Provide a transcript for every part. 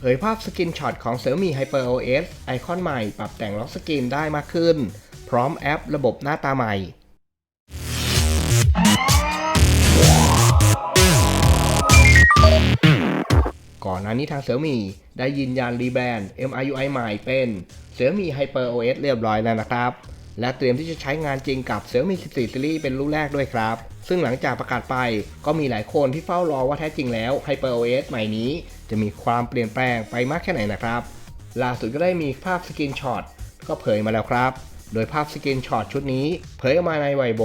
เผยภาพสกินช็อตของ Xiaomi Hyper OS ไอคอนใหม่ปรับแต่งล็อกสกินได้มากขึ้น พร้อมแอประบบหน้าตาใหม่ ก่อนหน้านี้ทาง Xiaomi ได้ยืนยันรีแบรนด์ MIUI ใหม่เป็น Xiaomi Hyper OS เรียบร้อยแล้วนะครับ และเตรียมที่จะใช้งานจริงกับ Xiaomi 14 Series เป็นรุ่นแรกด้วยครับ ซึ่งหลังจากประกาศไปก็มีหลายคนที่เฝ้ารอว่าแท้จริงแล้ว Hyper OS ใหม่นี้ จะมีความเปลี่ยนแปลงไปมากแค่ไหนนะครับล่าสุดก็ได้มีภาพสกินช็อตก็เผยมาแล้วครับ โดยภาพสกินช็อตชุดนี้ เผยออกมาในไวโบ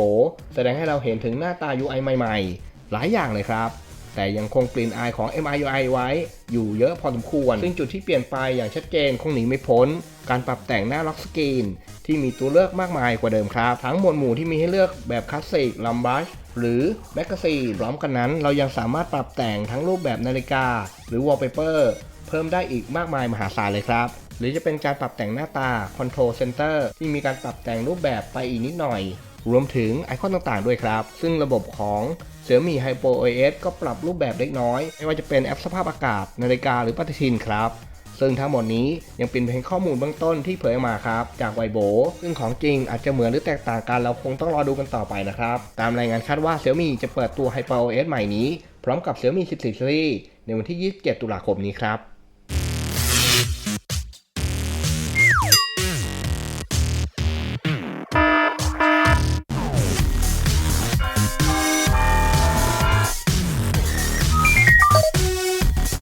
แสดงให้เราเห็นถึงหน้าตา UI ใหม่ๆ หลายอย่างเลยครับ แต่ยังคงกลิ่นอายของ MIUI ไว้ อยู่เยอะพอสมควร ซึ่งจุดที่เปลี่ยนไปอย่างชัดเจนคงหนีไม่พ้น การปรับแต่งหน้าล็อกสกรีน ที่มีตัวเลือกมากมายกว่าเดิมครับ ทั้งหมวดหมู่ที่มีให้เลือกแบบคลาสสิกลัมบัชหรือแมกกาซีนพร้อมกันนั้น เรายังสามารถปรับแต่งทั้งรูปแบบนาฬิกา หรือวอลเปเปอร์เพิ่มได้อีกมากมายมหาศาลเลยครับ หรือจะเป็นการปรับแต่งหน้าตา Control Center ที่มีการปรับแต่งรูปแบบไปอีกนิดหน่อย รวมถึงไอคอนต่างๆด้วยครับ ซึ่งระบบของ Xiaomi Hyper OS ก็ปรับรูปแบบเล็กน้อย ไม่ว่าจะเป็นแอปสภาพอากาศ นาฬิกาหรือปฏิทินครับ ซึ่งทั้งหมดนี้ยังเป็นเพียงข้อมูลเบื้องต้นที่เผยออกมาครับ จากไวโบ ซึ่งของจริงอาจจะเหมือนหรือแตกต่างกันเราคงต้องรอดูกันต่อไปนะครับ ตามรายงานคาดว่า Xiaomi จะเปิดตัว Hyper OS ใหม่นี้ พร้อมกับ Xiaomi 14 Series ในวันที่ 27 ตุลาคมนี้ครับ